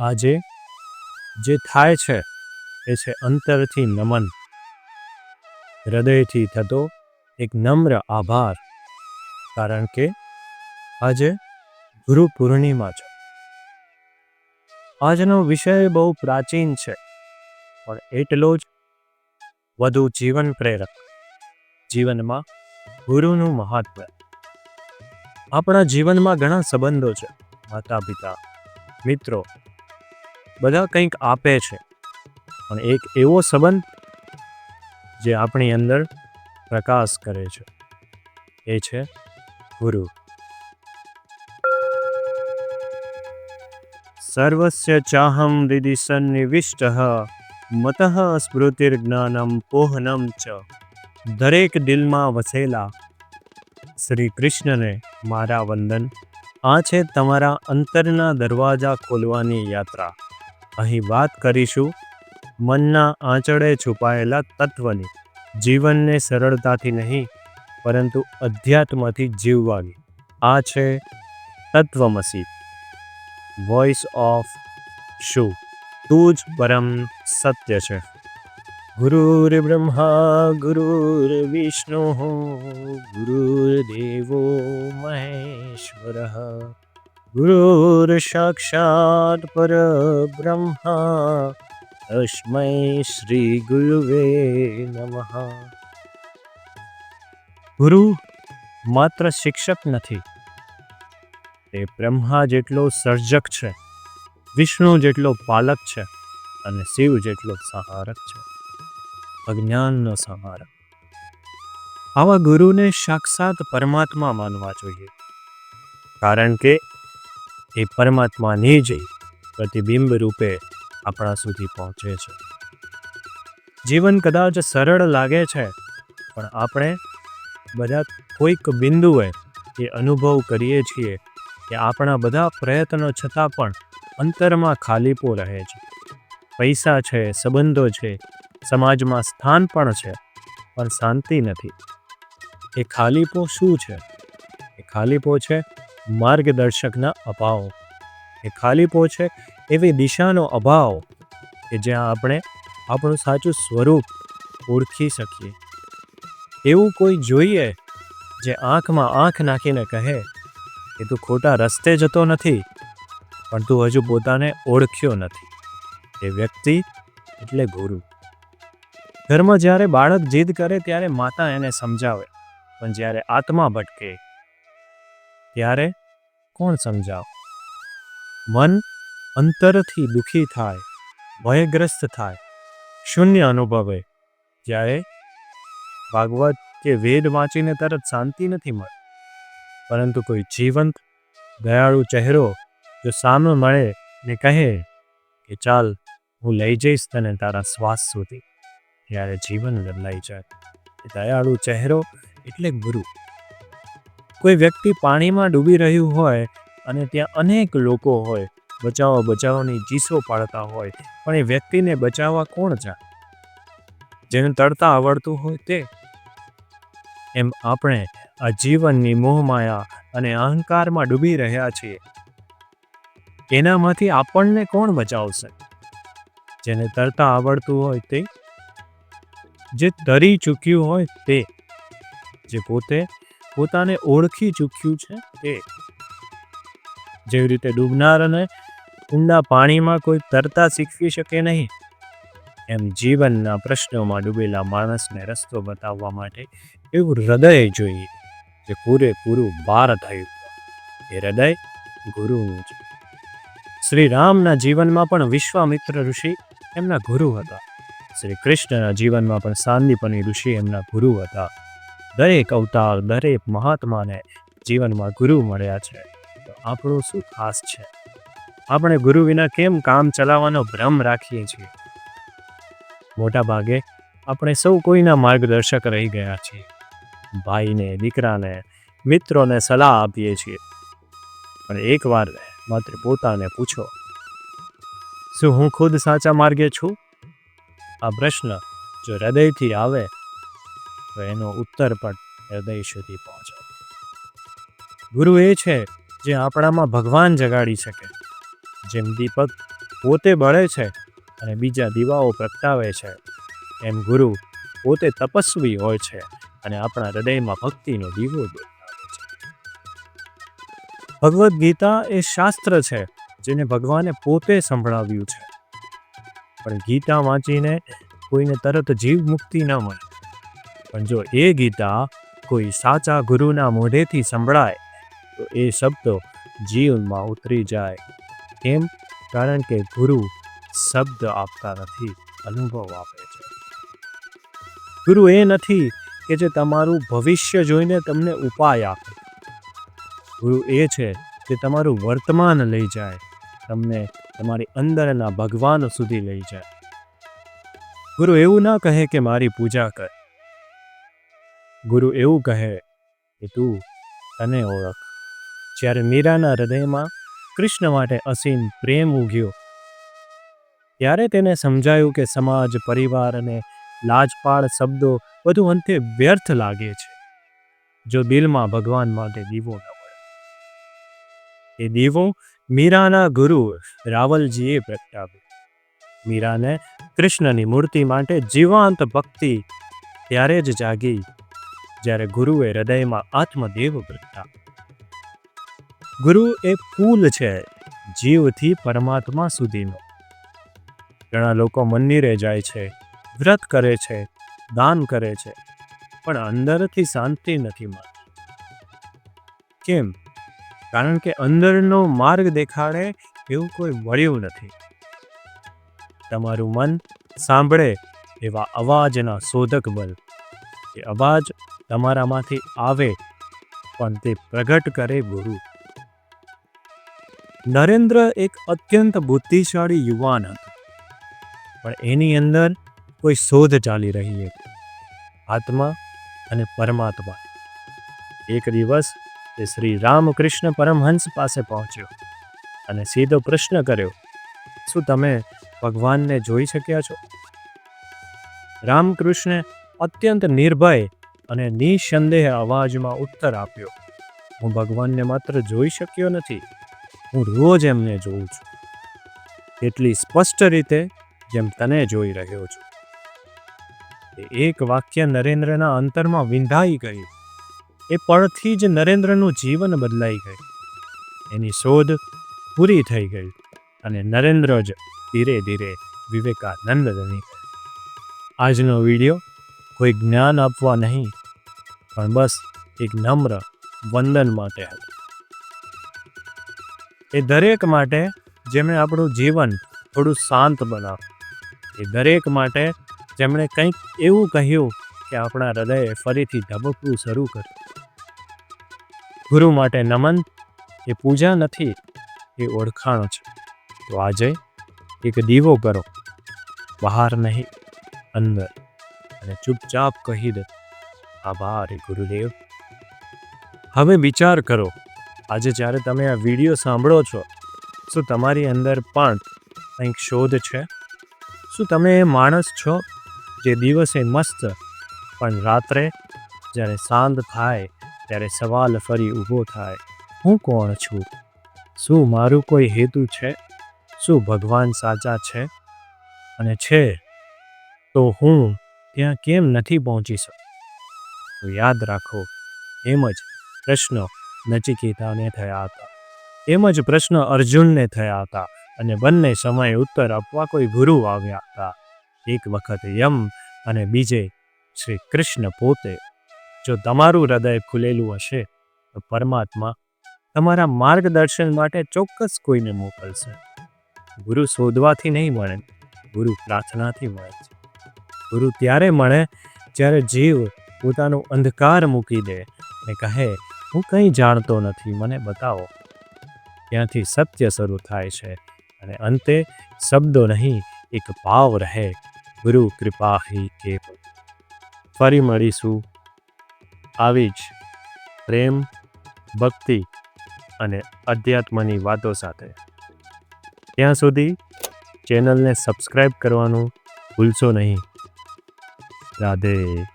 આજે જે થાય છે, એ છે અંતરથી નમન. હૃદયથી થતો એક નમ્ર આભાર. કારણ કે આજે ગુરુ પૂર્ણિમા છે. આજનો વિષય બહુ પ્રાચીન છે, પણ એટલો જ વધુ જીવન પ્રેરક. જીવનમાં ગુરુનું મહત્વ. આપણા જીવનમાં ઘણા સંબંધો છે માતા પિતા મિત્રો બધા કંઈક આપે છે. પણ એક એવો સંબંધ જે આપણી અંદર પ્રકાશ કરે છે, એ છે ગુરુ. સર્વસ્ય ચાહમ દિદિ સન્નિવિષ્ટ, મતઃ સ્મૃતિર્જ્ઞાનમ પોહનમ ચ. દરેક દિલમાં વસેલા શ્રી કૃષ્ણને મારા વંદન. આ છે તમારા અંતરના દરવાજા ખોલવાની યાત્રા. અહીં વાત કરીશું મનના આંચળે છુપાયેલા તત્વની. જીવનને સરળતાથી નહીં, પરંતુ અધ્યાત્મથી જીવવાની. આ છે તત્વમસી. વોઇસ ઓફ શું તું જ પરમ સત્ય છે. ગુરુર બ્રહ્મા, ગુરુર વિષ્ણુ ગુરુર્દેવો મહેશ્વર. ગુરુર સાક્ષાત પર બ્રહ્મા તસ્મૈ શ્રી ગુરુવે નમઃ ગુરુ માત્ર શિક્ષક નથી, તે બ્રહ્મા જેટલો સર્જક છે, વિષ્ણુ જેટલો પાલક છે અને શિવ જેટલો સહારક છે, અજ્ઞાનનો સંહારક. આવા ગુરુને સાક્ષાત પરમાત્મા માનવા જોઈએ, કારણ કે એ પરમાત્માને જ પ્રતિબિંબ રૂપે આપણા સુધી પહોંચે છે. જીવન કદાચ સરળ લાગે છે, પણ આપણે બધા કોઈક બિંદુએ એ અનુભવ કરીએ છીએ કે આપણા બધા પ્રયત્નો છતાં પણ અંતરમાં ખાલીપો રહે છે. પૈસા છે, સંબંધો છે, સમાજમાં સ્થાન પણ છે, પણ શાંતિ નથી. એ ખાલીપો શું છે? એ ખાલીપો છે માર્ગદર્શકના અભાવ. એ ખાલી છે એવી દિશાનો અભાવ કે જ્યાં આપણે આપણું સાચું સ્વરૂપ ઓળખી શકીએ. એવું કોઈ જોઈએ જે આંખમાં આંખ નાખીને કહે કે તું ખોટા રસ્તે જતો નથી, પણ તું હજુ પોતાને ઓળખ્યો નથી. એ વ્યક્તિ એટલે ગુરુ. ધર્મ જ્યારે બાળક જીદ કરે ત્યારે માતા એને સમજાવે, પણ જ્યારે આત્મા ભટકે, ત્યારે કોણ સમજાવ? મન અંતરથી દુઃખી થાય, ભયગ્રસ્ત થાય, શૂન્ય અનુભવે, જ્યારે ભાગવત કે વેદ વાંચીને તરત શાંતિ નથી મળતી. પરંતુ કોઈ જીવંત, દયાળુ ચહેરો જો સામે મળે ને કહે કે, ચાલ, હું લઈ જઈશ તને તારા શ્વાસ સુધી, ત્યારે જીવન બદલાઈ જાય. દયાળુ ચહેરો એટલે ગુરુ. કોઈ વ્યક્તિ પાણીમાં ડૂબી રહ્યું હોય અને ત્યાં અનેક લોકો હોય, બચાવો, બચાવોની ચીસો પાડતા હોય, પણ એ વ્યક્તિને બચાવવા કોણ જાય? જેને તરતા આવડતું હોય તે. એમ આપણે આ જીવનની મોહમાયા અને અહંકારમાં ડૂબી રહ્યા છીએ. એનામાંથી આપણને કોણ બચાવશે? જેને તરતા આવડતું હોય તે. જે તરી ચૂક્યું હોય તે. જે પોતે પોતાને ઓળખી ચૂક્યું છે એ જેવી રીતે ડૂબનાર અને ઊંડા પાણીમાં કોઈ તરતા શીખવી શકે નહીં, એમ જીવનના પ્રશ્નોમાં ડૂબેલા માણસને રસ્તો બતાવવા માટે એવું હૃદય જોઈએ જે પૂરેપૂરું બાર થયું એ હૃદય ગુરુનું છે. શ્રી રામના જીવનમાં પણ વિશ્વામિત્ર ઋષિ એમના ગુરુ હતા. શ્રી કૃષ્ણના જીવનમાં પણ સાંદીપની ઋષિ એમના ગુરુ હતા. દરેક અવતાર, દરેક મહાત્માને જીવનમાં ગુરુ મળ્યા છે. તો આપણું શું ખાસ છે? આપણે ગુરુ વિના કેમ કામ ચલાવવાનો ભ્રમ રાખીએ છીએ? મોટા ભાગે આપણે સૌ કોઈના માર્ગદર્શક રહી ગયા છીએ. ભાઈને, દીકરાને, મિત્રોને સલાહ આપીએ છીએ. પણ એકવાર માત્ર પોતાને પૂછો, શું હું ખુદ સાચા માર્ગે છું? આ પ્રશ્ન જો હૃદયથી આવે તો એનો ઉત્તર પણ હૃદય સુધી પહોંચે. ગુરુ એ છે જે આપણામાં ભગવાન જગાડી શકે. જેમ દીપક પોતે બળે છે અને બીજા દીવાઓ પ્રગટાવે છે, એમ ગુરુ પોતે તપસ્વી હોય છે અને આપણા હૃદયમાં ભક્તિનો દીવો છે. ભગવદ્ ગીતા એ શાસ્ત્ર છે જેને ભગવાને પોતે સંભળાવ્યું છે. પણ ગીતા વાંચીને કોઈને તરત જીવ મુક્તિ ન મળે. પણ જો એ ગીતા કોઈ સાચા ગુરુના મોઢેથી સંભળાય, તો એ શબ્દો જીવનમાં ઉતરી જાય. કેમ? કારણ કે ગુરુ શબ્દ આપતા નથી, અનુભવ આપે છે. ગુરુ એ નથી કે જે તમારું ભવિષ્ય જોઈને તમને ઉપાય આપે. ગુરુ એ છે જે તમારું વર્તમાન લઈ જાય, તમને તમારી અંદરના ભગવાન સુધી લઈ જાય. ગુરુ એવું ના કહે કે મારી પૂજા કર. ગુરુ એવું કહે કે તું તને ઓળખ. જ્યારે મીરાના હૃદયમાં કૃષ્ણ માટે અસીમ પ્રેમ ઉગ્યો, ત્યારે તેને સમજાયું કે સમાજ, પરિવાર અને લાજપાળ શબ્દો બધું અંતે વ્યર્થ લાગે છે, જો દિલમાં ભગવાન માટે દીવો ન હોય. એ દીવો મીરાના ગુરુ રાવલજીએ પ્રગટાવ્યો. મીરાને કૃષ્ણની મૂર્તિ માટે જીવાંત ભક્તિ ત્યારે જ જાગી. જ્યારે ગુરુએ હૃદયમાં આત્મદેવ વૃત્તા ગુરુ એ પુલ છે જીવથી પરમાત્મા સુધીનો. ઘણા લોકો મંદિરે જાય છે, વ્રત કરે છે, દાન કરે છે, પણ અંદરથી શાંતિ નથી મળતી. કેમ? કારણ કે અંદરનો માર્ગ દેખાડે એવું કોઈ મળ્યું નથી. તમારું મન સાંભળે એવા અવાજના શોધક બલ એ અવાજ તમારામાંથી આવે, પણ તે પ્રગટ કરે ગુરુ. નરેન્દ્ર એક અત્યંત બુદ્ધિશાળી યુવાન હતો. પણ એની અંદર કોઈ શોધ ચાલી રહી હતી. આત્મા અને પરમાત્મા. એક દિવસ તે શ્રી રામકૃષ્ણ પરમહંસ પાસે પહોંચ્યો અને સીધો પ્રશ્ન કર્યો, શું તમે ભગવાનને જોઈ શક્યા છો? રામકૃષ્ણે અત્યંત નિર્ભય અને નિસંદેહ અવાજમાં ઉત્તર આપ્યો, હું ભગવાનને માત્ર જોઈ શક્યો નથી, હું રોજ એમને જોઉં છું. એટલી સ્પષ્ટ રીતે જેમ તને જોઈ રહ્યો છું. એક વાક્ય નરેન્દ્રના અંતરમાં વિંધાઈ ગયું. એ પળથી જ નરેન્દ્રનું જીવન બદલાઈ ગયું. એની શોધ પૂરી થઈ ગઈ અને નરેન્દ્ર જ ધીરે ધીરે વિવેકાનંદ બની આજનો વીડિયો કોઈ જ્ઞાન આપવા નહીં પણ બસ એક નમ્ર વંદન માટે હતું. એ દરેક માટે જેમણે આપણું જીવન થોડું શાંત બનાવ્યું. એ દરેક માટે જેમણે કંઈક એવું કહ્યું કે આપણા હૃદયે ફરીથી ધબકવું શરૂ કર્યું. ગુરુ માટે નમન એ પૂજા નથી, એ ઓળખાણ છે. તો આજે એક દીવો કરો. બહાર નહીં, અંદર. અને ચૂપચાપ કહી દે. આભાર ગુરુદેવ. હવે વિચાર કરો, આજે જ્યારે તમે આ વીડિયો સાંભળો છો, શું તમારી અંદર પણ કંઈક શોધ છે? શું તમે એ માણસ છો જે દિવસે મસ્ત પણ રાત્રે જ્યારે શાંત થાય, ત્યારે સવાલ ફરી ઊભો થાય, હું કોણ છું? શું મારું કોઈ હેતુ છે? શું ભગવાન સાચા છે? અને છે તો હું ત્યાં કેમ નથી પહોંચી શકતો? તો યાદ રાખો, એમ જ પ્રશ્ન નચિકેતાને થયા હતા. એમ જ પ્રશ્ન અર્જુનને થયા હતા અને બંને સમયે ઉત્તર આપવા કોઈ ગુરુ આવ્યા હતા. એક વખત યમ અને બીજે શ્રી કૃષ્ણ પોતે, જો તમારું હૃદય ખુલેલું હશે, તો પરમાત્મા તમારા માર્ગદર્શન માટે ચોક્કસ કોઈને મોકલશે. ગુરુ શોધવાથી નહીં મળે, ગુરુ પ્રાર્થનાથી મળે છે. ગુરુ ત્યારે મળે જ્યારે જીવ પોતાનો અંધકાર મૂકી દે અને કહે, હું કંઈ જાણતો નથી, મને બતાવો. ત્યાંથી સત્ય શરૂ થાય છે અને અંતે શબ્દો નહીં, એક ભાવ રહે, ગુરુ કૃપા હી કેવલ ફરી મળીશું. આવી જ પ્રેમ, ભક્તિ અને અધ્યાત્મની વાતો સાથે. ત્યાં સુધી ચેનલને સબસ્ક્રાઈબ કરવાનું ભૂલશો નહીં. રાધે.